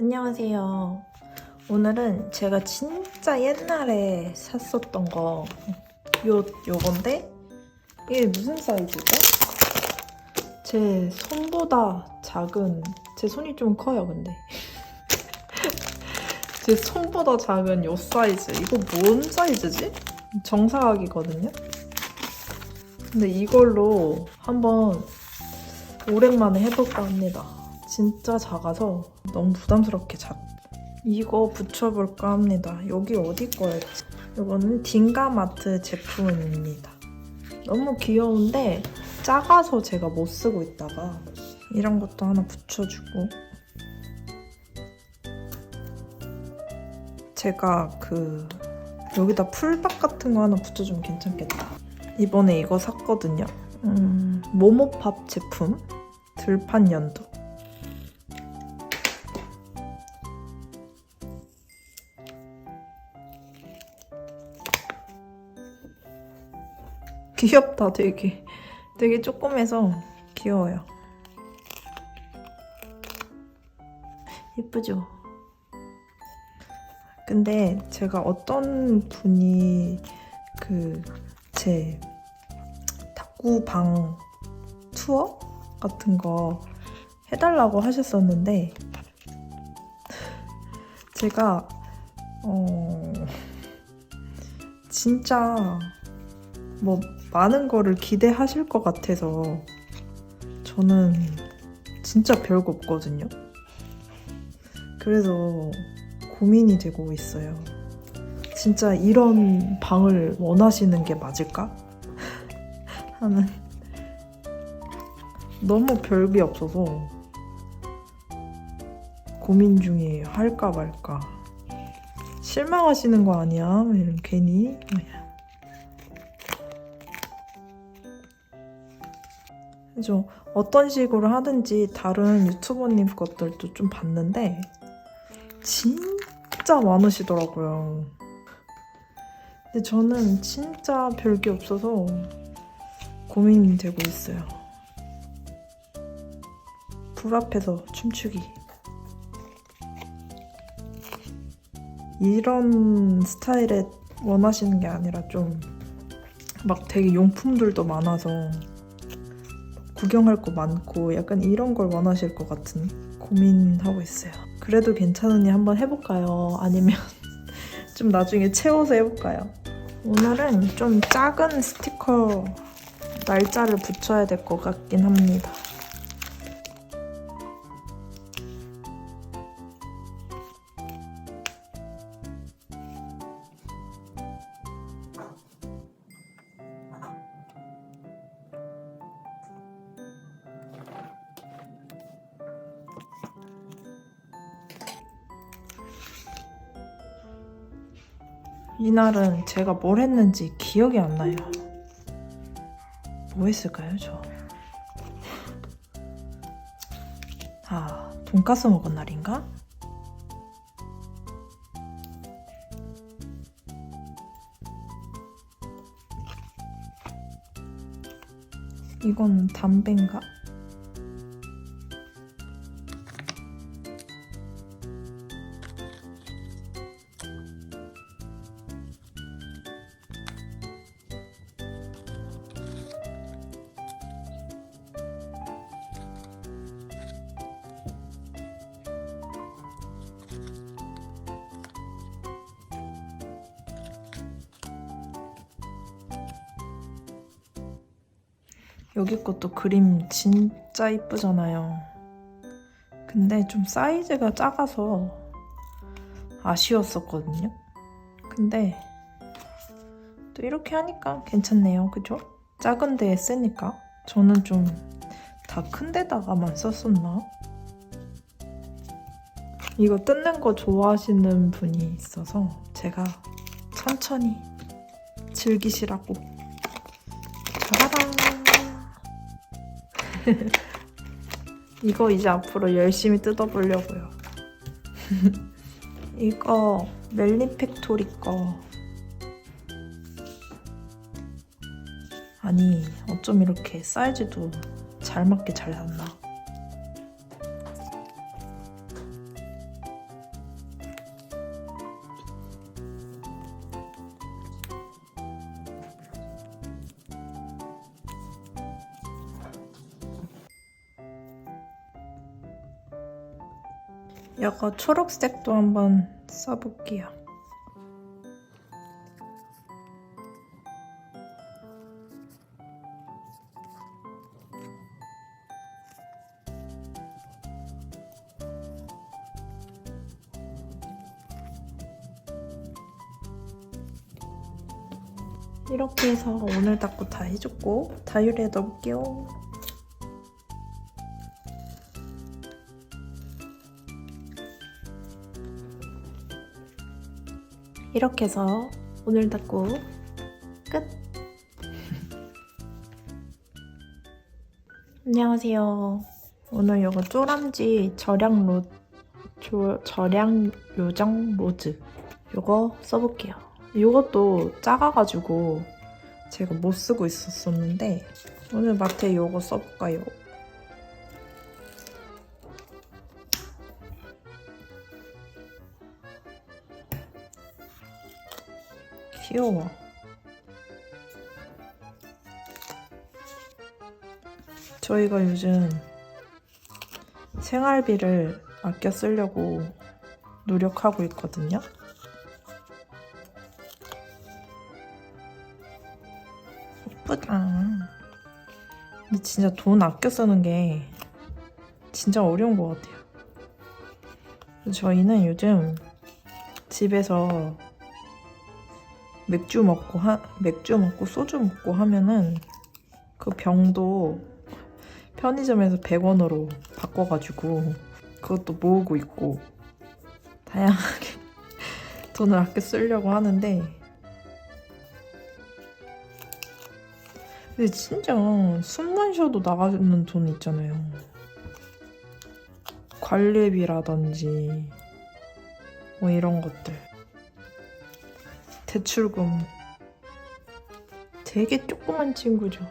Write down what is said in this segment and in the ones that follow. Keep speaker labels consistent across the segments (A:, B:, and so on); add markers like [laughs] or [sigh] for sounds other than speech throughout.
A: 안녕하세요. 오늘은 제가 진짜 옛날에 샀었던 거, 요, 요건데, 이게 무슨 사이즈죠? 제 손보다 작은, 제 손이 좀 커요, 근데. [laughs] 제 손보다 작은 요 사이즈. 이거 뭔 사이즈지? 정사각이거든요? 근데 이걸로 한번 오랜만에 해볼까 합니다. 진짜 작아서 너무 부담스럽게 작. 이거 붙여볼까 합니다. 여기 어디 거였지? 이거는 딩가마트 제품입니다. 너무 귀여운데 작아서 제가 못 쓰고 있다가 이런 것도 하나 붙여주고 제가 그 여기다 풀박 같은 거 하나 붙여주면 괜찮겠다. 이번에 이거 샀거든요. 음, 모모팝 제품 들판 연두. 귀엽다, 되게. 되게 조그매서 귀여워요. 예쁘죠? 근데 제가 어떤 분이 그 제 탁구방 투어 같은 거 해달라고 하셨었는데 제가 어 진짜 뭐 많은 거를 기대하실 것 같아서 저는 진짜 별거 없거든요. 그래서 고민이 되고 있어요. 진짜 이런 방을 원하시는 게 맞을까? [laughs] 하는 너무 별게 없어서 고민 중이에요. 할까 말까. 실망하시는 거 아니야? 이런 괜히. 그래서 어떤 식으로 하든지 다른 유튜버님 것들도 좀 봤는데 진짜 많으시더라고요. 근데 저는 진짜 별게 없어서 고민이 되고 있어요. 불 앞에서 춤추기. 이런 스타일의 원하시는 게 아니라 좀 막 되게 용품들도 많아서 구경할 거 많고 약간 이런 걸 원하실 것 같은 고민하고 있어요. 그래도 괜찮으니 한번 해볼까요? 아니면 [laughs] 좀 나중에 채워서 해볼까요? 오늘은 좀 작은 스티커 날짜를 붙여야 될 것 같긴 합니다. 이날은 제가 뭘 했는지 기억이 안 나요. 뭐 했을까요, 저? 아, 돈가스 먹은 날인가? 이건 담배인가? 여기 것도 그림 진짜 이쁘잖아요. 근데 좀 사이즈가 작아서 아쉬웠었거든요. 근데 또 이렇게 하니까 괜찮네요. 그죠? 작은 데에 쓰니까. 저는 좀 다 큰 데다가만 썼었나? 이거 뜯는 거 좋아하시는 분이 있어서 제가 천천히 즐기시라고. [laughs] 이거 이제 앞으로 열심히 뜯어보려고요. [laughs] 이거 멜린 팩토리 거. 아니, 어쩜 이렇게 사이즈도 잘 맞게 잘 샀나. 이거 초록색도 한번 써볼게요. 이렇게 해서 오늘 닦고 다 해줬고 다이어리에 넣어볼게요. 이렇게 해서 오늘 닦고 끝! 안녕하세요. 오늘 이거 쪼람지 절약 로, 조, 절약 요정 로즈 이거 써볼게요. 이것도 작아가지고 제가 못 쓰고 있었었는데 오늘 마트에 이거 써볼까요? 귀여워. 저희가 요즘 생활비를 아껴 쓰려고 노력하고 있거든요. 예쁘다. 근데 진짜 돈 아껴 쓰는 게 진짜 어려운 것 같아요. 저희는 요즘 집에서 맥주 먹고 하, 맥주 먹고 소주 먹고 하면은 그 병도 편의점에서 100원으로 바꿔가지고 그것도 모으고 있고 다양하게 [laughs] 돈을 아껴 쓰려고 하는데 근데 진짜 숨만 쉬어도 나가는 돈 있잖아요. 관리비라든지 뭐 이런 것들. 대출금. 되게 조그만 친구죠.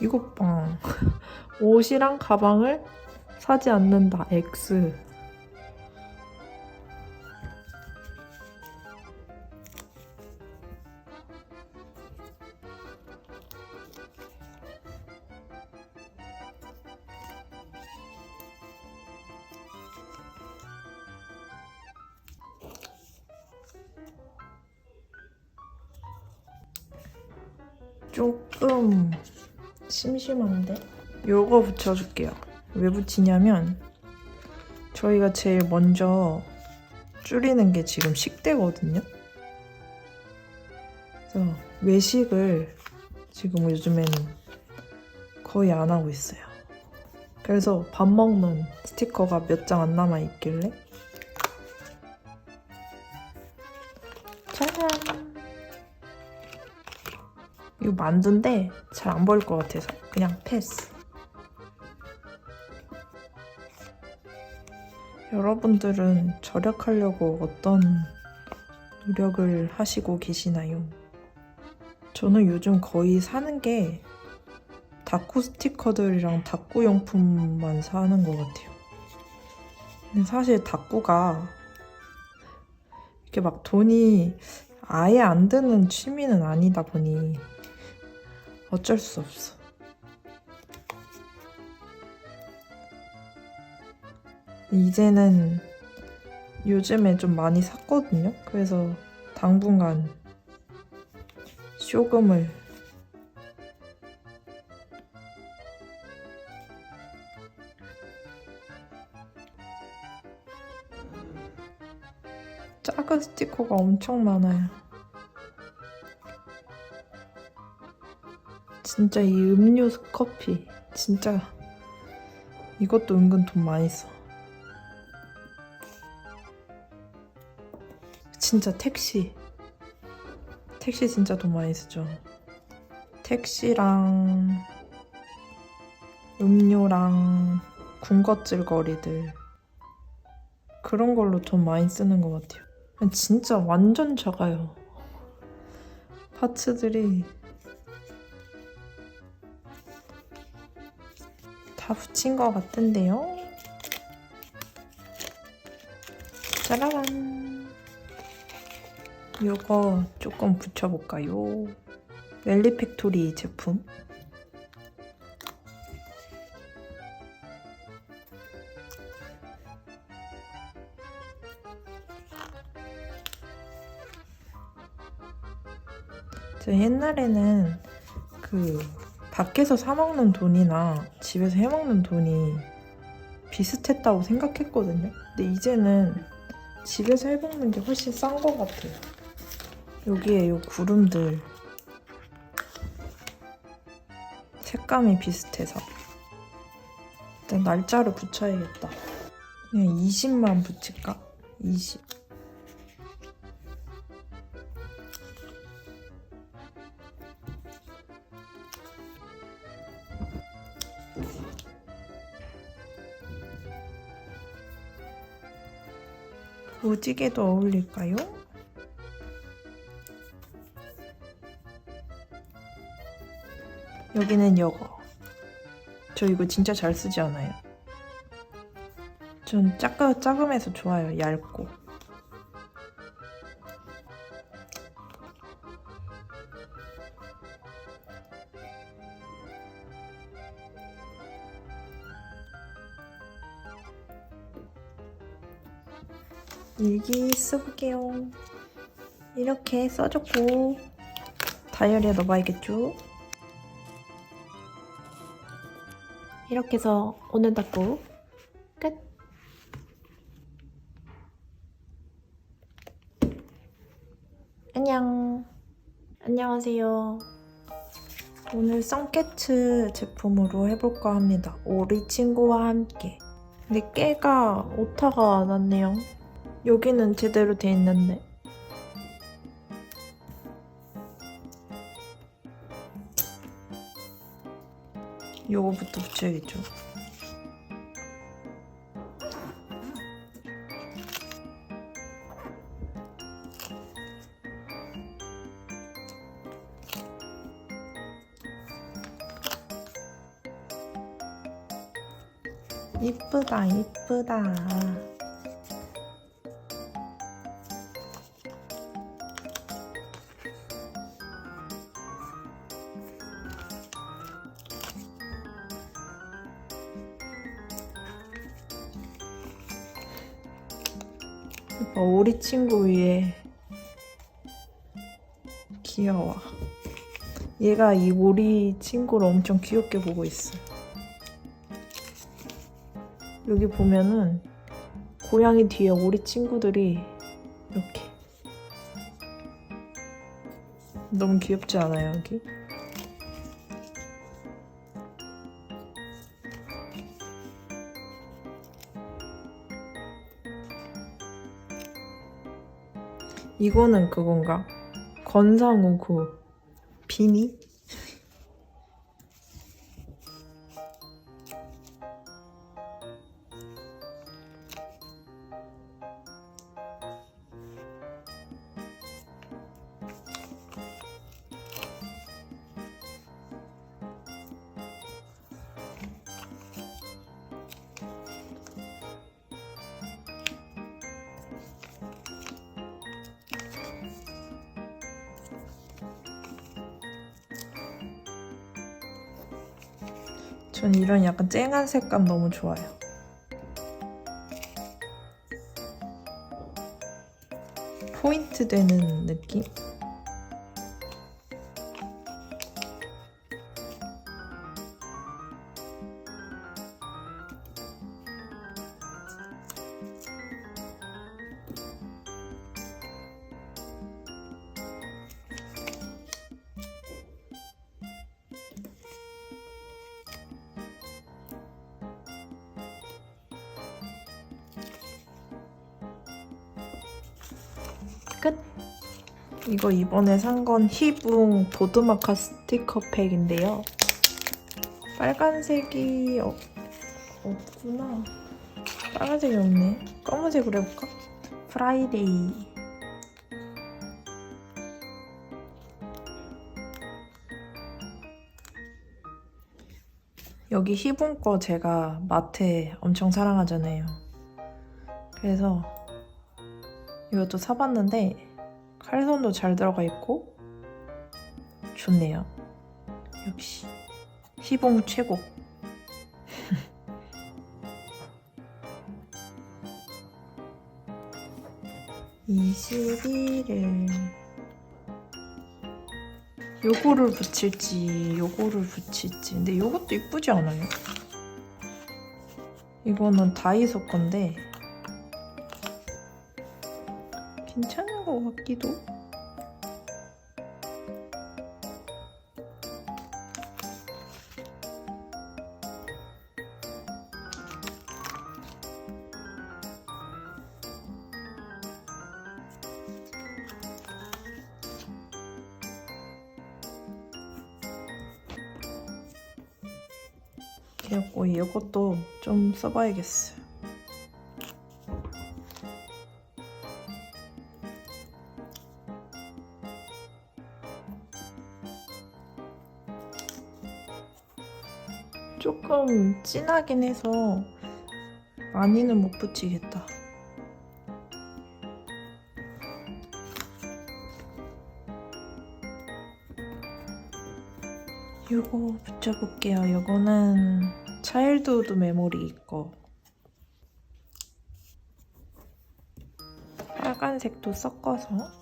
A: 이것 봐. [laughs] 옷이랑 가방을 사지 않는다. X. 조금 심심한데? 요거 붙여줄게요. 왜 붙이냐면 저희가 제일 먼저 줄이는 게 지금 식대거든요. 그래서 외식을 지금 요즘에는 거의 안 하고 있어요. 그래서 밥 먹는 스티커가 몇 장 안 남아 있길래 이거 만두인데 잘 안 보일 것 같아서 그냥 패스. 여러분들은 절약하려고 어떤 노력을 하시고 계시나요? 저는 요즘 거의 사는 게 다꾸 스티커들이랑 다꾸 용품만 사는 것 같아요. 근데 사실 다꾸가 이렇게 막 돈이 아예 안 드는 취미는 아니다 보니 어쩔 수 없어. 이제는 요즘에 좀 많이 샀거든요. 그래서 당분간 쇼금을 작은 스티커가 엄청 많아요. 진짜 이 음료수 커피 진짜 이것도 은근 돈 많이 써. 진짜 택시 택시 진짜 돈 많이 쓰죠. 택시랑 음료랑 군것질 거리들 그런 걸로 돈 많이 쓰는 것 같아요. 진짜 완전 작아요. 파츠들이 붙인 것 같은데요. 짜라란 이거 조금 붙여볼까요? 웰리팩토리 제품 저 옛날에는 그 밖에서 사 먹는 돈이나 집에서 해 먹는 돈이 비슷했다고 생각했거든요. 근데 이제는 집에서 해 먹는 게 훨씬 싼 것 같아요. 여기에 요 구름들 색감이 비슷해서 일단 날짜를 붙여야겠다. 그냥 20만 붙일까? 20. 무지개도 어울릴까요? 여기는 이거. 저 이거 진짜 잘 쓰지 않아요? 전 작아, 작으면서 좋아요. 얇고. 일기 써볼게요. 이렇게 써줬고 다이어리에 넣어봐야겠죠? 이렇게 해서 오늘 닦고 끝. 안녕. 안녕하세요. 오늘 썬캐츠 제품으로 해볼까 합니다. 오리 친구와 함께. 근데 깨가 오타가 났네요. 여기는 제대로 돼 있는데. 요거부터 붙여야겠죠. 이쁘다, 이쁘다. 오리 친구 위에 귀여워. 얘가 이 오리 친구를 엄청 귀엽게 보고 있어. 여기 보면은 고양이 뒤에 오리 친구들이 이렇게 너무 귀엽지 않아요 여기? 이거는 그건가? 건상우 그 비니? 전 이런 약간 쨍한 색감 너무 좋아요. 포인트 되는 느낌? 이거 이번에 산 건 히붕 보드마카 스티커 팩인데요. 빨간색이 없, 없구나. 빨간색이 없네. 검은색으로 해볼까? 프라이데이. 여기 히붕 거 제가 마테 엄청 사랑하잖아요. 그래서 이것도 사봤는데 칼손도 잘 들어가 있고 좋네요. 역시 희봉 최고. [laughs] (21일) 요거를 붙일지 요거를 붙일지 근데 요것도 이쁘지 않아요? 이거는 다이소 건데 괜찮은 것 같기도 그래갖고 이것도 좀 써봐야겠어요. 조금 진하긴 해서 많이는 못 붙이겠다. 요거 붙여볼게요. 요거는 차일드우드 메모리 있고 빨간색도 섞어서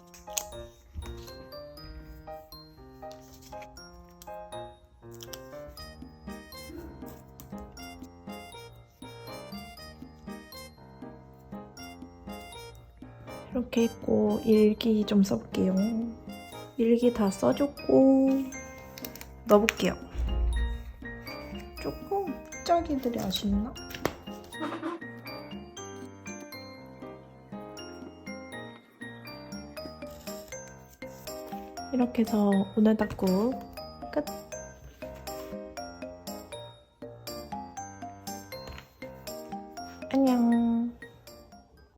A: 이렇게 있고 일기 좀 써볼게요. 일기 다 써줬고 넣어볼게요. 조금 짝이들이 아쉽나? 이렇게 해서 오늘 닦고 끝.